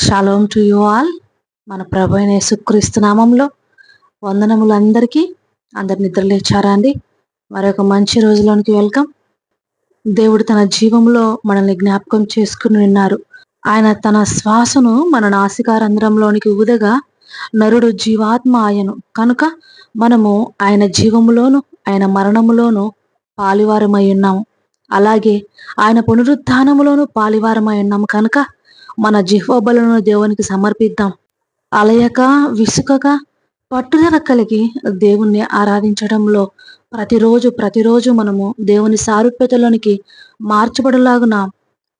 Shalom to you all మన ప్రభు అయిన యేసుక్రీస్తు నామంలో వందనములు అందరికీ అందరు నిద్రలేచారా అండి మరొక మంచి రోజులోనికి వెల్కమ్. దేవుడు తన జీవంలో మనల్ని జ్ఞాపకం చేసుకుని ఉన్నారు. ఆయన తన శ్వాసను మన నాసికారంధ్రంలోనికి ఊదగా నరుడు జీవాత్మ ఆయను. కనుక మనము ఆయన జీవములోను ఆయన మరణములోను పాలివారమై ఉన్నాము. అలాగే ఆయన పునరుద్ధానములోను పాలివారమై ఉన్నాము. కనుక మన జిహ్వబలను దేవునికి సమర్పిద్దాం. అలయక విసుకక పట్టుదల కలిగి దేవుణ్ణి ఆరాధించడంలో ప్రతిరోజు ప్రతిరోజు మనము దేవుని సారూప్యతలోనికి మార్చబడలాగున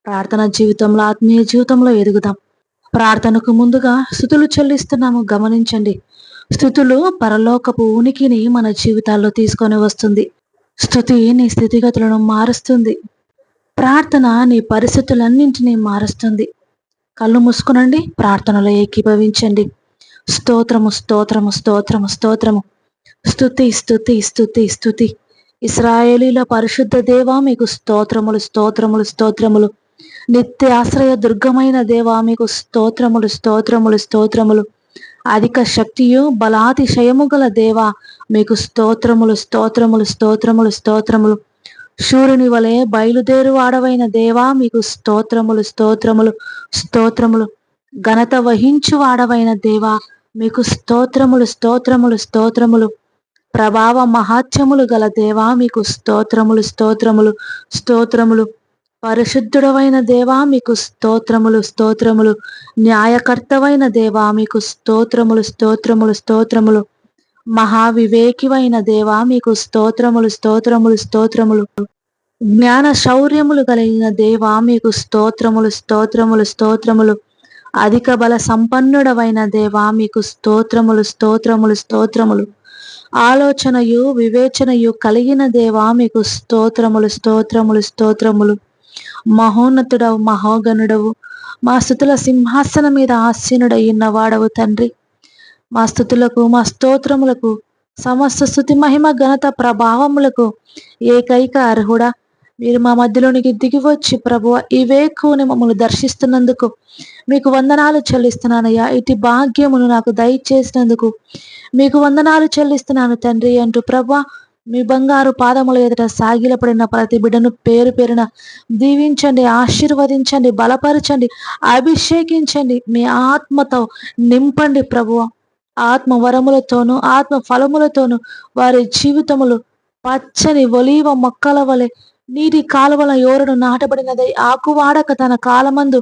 ప్రార్థన జీవితంలో ఆత్మీయ జీవితంలో ఎదుగుదాం. ప్రార్థనకు ముందుగా స్థుతులు చెల్లిస్తున్నాము గమనించండి. స్థుతులు పరలోకపు ఉనికిని మన జీవితాల్లో తీసుకొని వస్తుంది. స్థుతి నీ స్థితిగతులను మారుస్తుంది. ప్రార్థన నీ పరిస్థితులన్నింటినీ మారుస్తుంది. కళ్ళు మూసుకునండి ప్రార్థనలో ఏకీభవించండి. స్తోత్రము స్తోత్రము స్తోత్రము స్తోత్రము. స్థుతి స్థుతి స్థుతి స్థుతి ఇస్రాయేలీల పరిశుద్ధ దేవా మీకు స్తోత్రములు స్తోత్రములు స్తోత్రములు. నిత్య ఆశ్రయ దుర్గమైన దేవా మీకు స్తోత్రములు స్తోత్రములు స్తోత్రములు. అధిక శక్తియు బలాతిశయము గల దేవా మీకు స్తోత్రములు స్తోత్రములు స్తోత్రములు స్తోత్రములు. సూర్యుని వలె బయలుదేరు వాడవైన దేవా మీకు స్తోత్రములు స్తోత్రములు స్తోత్రములు. ఘనత వహించు వాడవైన దేవా మీకు స్తోత్రములు స్తోత్రములు స్తోత్రములు. ప్రభావ మహాత్యములు గల దేవా మీకు స్తోత్రములు స్తోత్రములు స్తోత్రములు. పరిశుద్ధుడవైన దేవా మీకు స్తోత్రములు స్తోత్రములు. న్యాయకర్తవైన దేవా మీకు స్తోత్రములు స్తోత్రములు స్తోత్రములు. మహావివేకివైన దేవా మీకు స్తోత్రములు స్తోత్రములు స్తోత్రములు. జ్ఞాన శౌర్యములు కలిగిన దేవా మీకు స్తోత్రములు స్తోత్రములు స్తోత్రములు. అధిక బల సంపన్నుడవైన దేవా మీకు స్తోత్రములు స్తోత్రములు స్తోత్రములు. ఆలోచనయు వివేచనయు కలిగిన దేవా మీకు స్తోత్రములు స్తోత్రములు స్తోత్రములు. మహోన్నతుడవు మహోగనుడవు మా స్థుతుల సింహాసన మీద ఆసీనుడయ్యున్న వాడవు తండ్రి. మా స్థుతులకు మా స్తోత్రములకు సమస్త స్థుతి మహిమ ఘనత ప్రభావములకు ఏకైక అర్హుడా. మీరు మా మధ్యలోనికి దిగి వచ్చి ప్రభు ఈ వేకుని మమ్మల్ని దర్శిస్తున్నందుకు మీకు వందనాలు చెల్లిస్తున్నానయ్యా. ఇటు భాగ్యమును నాకు దయచేసినందుకు మీకు వందనాలు చెల్లిస్తున్నాను తండ్రి అంటూ ప్రభా మీ బంగారు పాదముల ఎదుట సాగిలపడిన ప్రతి బిడ్డను పేరు పేరున దీవించండి ఆశీర్వదించండి బలపరచండి అభిషేకించండి. మీ ఆత్మతో నింపండి ప్రభువ. ఆత్మ వరములతోనూ ఆత్మ ఫలములతోనూ వారి జీవితములు పచ్చని ఒలీవ మొక్కల వలె నీటి కాలువల యోరును నాటబడినదై ఆకువాడక తన కాలమందు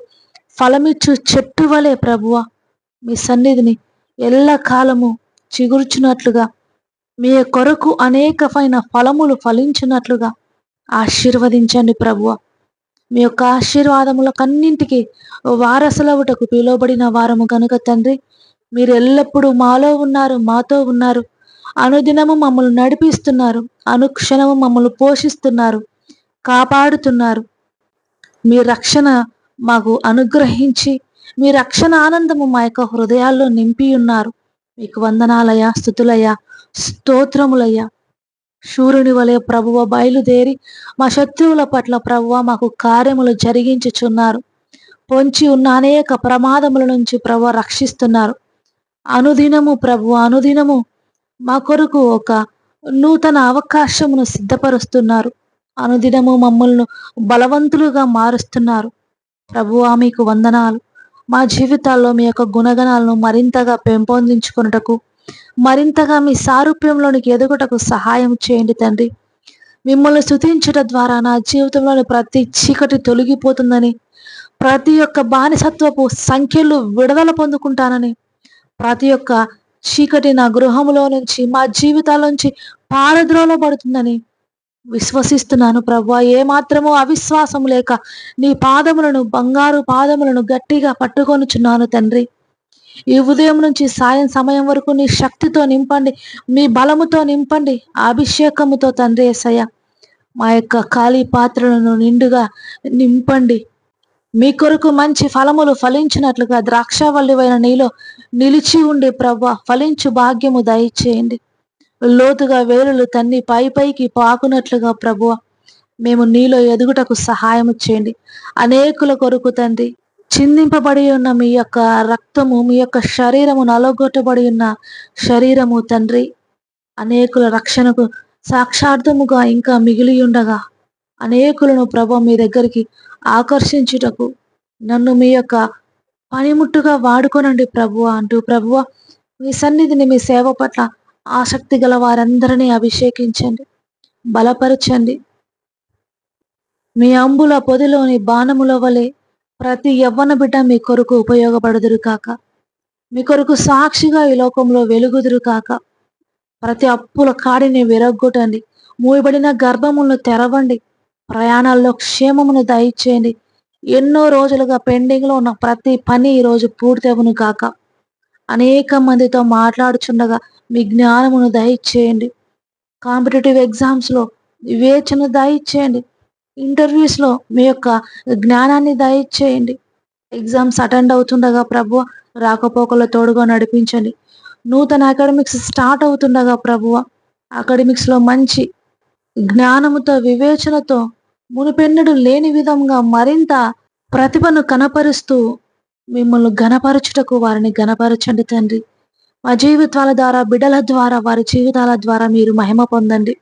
ఫలమిచ్చు చెట్టు వలె ప్రభువ. మీ సన్నిధిని ఎల్ల కాలము చిగుర్చున్నట్లుగా మీ కొరకు అనేకమైన ఫలములు ఫలించినట్లుగా ఆశీర్వదించండి ప్రభువ. మీ యొక్క ఆశీర్వాదములకన్నింటికి వారసులవుటకు పిలువబడిన వారము కనుక తండ్రి మీరు ఎల్లప్పుడూ మాలో ఉన్నారు మాతో ఉన్నారు. అనుదినము మమ్మల్ని నడిపిస్తున్నారు అనుక్షణము మమ్మల్ని పోషిస్తున్నారు కాపాడుతున్నారు. మీ రక్షణ మాకు అనుగ్రహించి మీ రక్షణ ఆనందము మా యొక్క హృదయాల్లో నింపి ఉన్నారు. మీకు వందనాలయ స్థుతులయ స్తోత్రములయ్యా. సూర్యుని వలె ప్రభువ బయలుదేరి మా శత్రువుల పట్ల ప్రభువ మాకు కార్యములు జరిగించుచున్నారు. పొంచి ఉన్న అనేక ప్రమాదముల నుంచి ప్రభు రక్షిస్తున్నారు. అనుదినము ప్రభు అనుదినము మా కొరకు ఒక నూతన అవకాశమును సిద్ధపరుస్తున్నారు. అనుదినము మమ్మల్ని బలవంతులుగా మారుస్తున్నారు. ప్రభువా మీకు వందనాలు. మా జీవితాల్లో మీ యొక్క గుణగణాలను మరింతగా పెంపొందించుకున్నటకు మరింతగా మీ సారూప్యంలోనికి ఎదుగుటకు సహాయం చేయండి తండ్రి. మిమ్మల్ని స్థుతించడం ద్వారా నా జీవితంలోని ప్రతి చీకటి తొలగిపోతుందని ప్రతి ఒక్క బానిసత్వపు సంఖ్యలు విడుదల పొందుకుంటానని ప్రతి ఒక్క చీకటి నా గృహములో నుంచి మా జీవితాలోంచి పారద్రోలో పారద్రోలబడుతుందని విశ్వసిస్తున్నాను ప్రభు. ఏమాత్రము అవిశ్వాసం లేక నీ పాదములను బంగారు పాదములను గట్టిగా పట్టుకొనుచున్నాను తండ్రి. ఈ ఉదయం నుంచి సాయం సమయం వరకు నీ శక్తితో నింపండి మీ బలముతో నింపండి అభిషేకముతో తండ్రి ఏసయ్య. మా యొక్క ఖాళీ పాత్రలను నిండుగా నింపండి. మీ కొరకు మంచి ఫలములు ఫలించినట్లుగా ద్రాక్షవల్లివైన నీలో నిలిచి ఉండి ప్రభు ఫలించు భాగ్యము దయచేయండి. లోతుగా వేలులు తన్ని పై పైకి పాకునట్లుగా ప్రభువ మేము నీలో ఎదుగుటకు సహాయం చేయండి. అనేకుల కొరకు తండ్రి చిందింపబడి ఉన్న మీ యొక్క రక్తము మీ యొక్క శరీరము నలగొట్టబడి ఉన్న శరీరము తండ్రి అనేకుల రక్షణకు సాక్షార్థముగా ఇంకా మిగిలి ఉండగా అనేకులను ప్రభ మీ దగ్గరికి ఆకర్షించుటకు నన్ను మీ యొక్క పనిముట్టుగా వాడుకోనండి ప్రభువ అంటూ ప్రభువ మీ సన్నిధిని మీ సేవ పట్ల ఆసక్తి గల వారందరినీ అభిషేకించండి బలపరచండి. మీ అంబుల పొదిలోని బాణముల వలె ప్రతి యవ్వన బిడ్డ మీ కొరకు ఉపయోగపడుదురు కాక మీ కొరకు సాక్షిగా ఈ లోకంలో వెలుగుదురు కాక ప్రతి అప్పుల కాడిని విరగ్గొట్టండి మూయబడిన గర్భములను తెరవండి ప్రయాణాల్లో క్షేమమును దయచేయండి. ఎన్నో రోజులుగా పెండింగ్లో ఉన్న ప్రతి పని ఈరోజు పూర్తవును కాక అనేక మందితో మాట్లాడుచుండగా మీ జ్ఞానమును దయచేయండి. కాంపిటేటివ్ ఎగ్జామ్స్లో వివేచన దయచేయండి. ఇంటర్వ్యూస్లో మీ యొక్క జ్ఞానాన్ని దయచేయండి. ఎగ్జామ్స్ అటెండ్ అవుతుండగా ప్రభు రాకపోకల తోడుగా నడిపించండి. నూతన అకాడమిక్స్ స్టార్ట్ అవుతుండగా ప్రభువ అకాడమిక్స్లో మంచి జ్ఞానముతో వివేచనతో మునుపెన్నడు లేని విధంగా మరింత ప్రతిభను కనపరుస్తూ మిమ్మల్ని గనపరచుటకు వారిని గనపరచండి తండ్రి. మా జీవితాల ద్వారా బిడల ద్వారా వారి జీవితాల ద్వారా మీరు మహిమ పొందండి.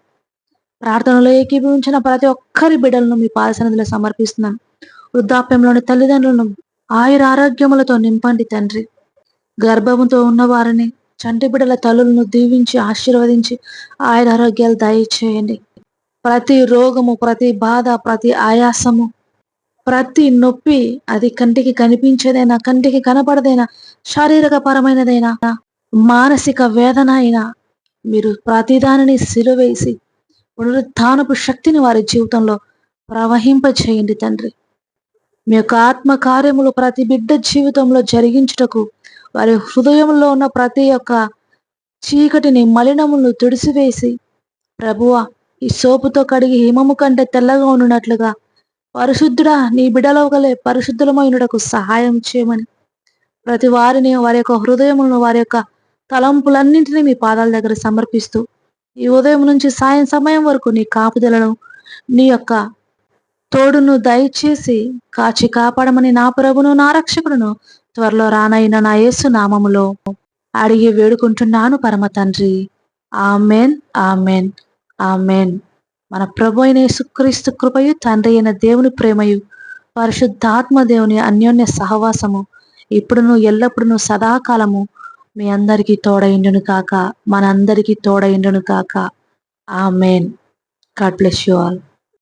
ప్రార్థనలో ఏకీభవించిన ప్రతి ఒక్కరి బిడలను మీ పాదసనదిలో సమర్పిస్తున్నాను. వృద్ధాప్యంలోని తల్లిదండ్రులను ఆయుర ఆరోగ్యములతో నింపండి తండ్రి. గర్భముతో ఉన్న వారిని చంటి బిడల తల్లులను దీవించి ఆశీర్వదించి ఆయుర ఆరోగ్యాలు దయచేయండి. ప్రతి రోగము ప్రతి బాధ ప్రతి ఆయాసము ప్రతి నొప్పి అది కంటికి కనిపించేదైనా కంటికి కనపడదైనా శారీరక పరమైనదైనా మానసిక వేదన అయినా మీరు ప్రతిదానిని సిలువేసి పునరుత్నపు శక్తిని వారి జీవితంలో ప్రవహింప చేయండి తండ్రి. మీ యొక్క ఆత్మ కార్యములు ప్రతి బిడ్డ జీవితంలో జరిగించుటకు వారి హృదయంలో ఉన్న ప్రతి ఒక్క చీకటిని మలినములను తుడిసివేసి ప్రభువ ఈ సోపుతో కడిగి హిమము కంటే తెల్లగా ఉన్నట్లుగా పరిశుద్ధుడా నీ బిడలో గలే పరిశుద్ధులమైనడకు సహాయం చేయమని. ప్రతి వారిని వారి యొక్క హృదయములను వారి యొక్క తలంపులన్నింటినీ మీ పాదాల దగ్గర సమర్పిస్తూ ఈ ఉదయం నుంచి సాయం సమయం వరకు నీ కాపుదలను నీ యొక్క తోడును దయచేసి కాచి కాపాడమని నా ప్రభును నా రక్షకుడును త్వరలో రానైన నా యేసు నామములో అడిగి వేడుకుంటున్నాను పరమ తండ్రి. Amen amen. ఆమెన్. మన ప్రభు అయిన యేసుక్రీస్తు కృపయు తండ్రి అయిన దేవుని ప్రేమయు పరిశుద్ధాత్మ దేవుని అన్యోన్య సహవాసము ఇప్పుడును ఎల్లప్పుడును సదాకాలము మీ అందరికీ తోడైండును కాక మనందరికీ తోడైండును కాక. Amen. God bless you all.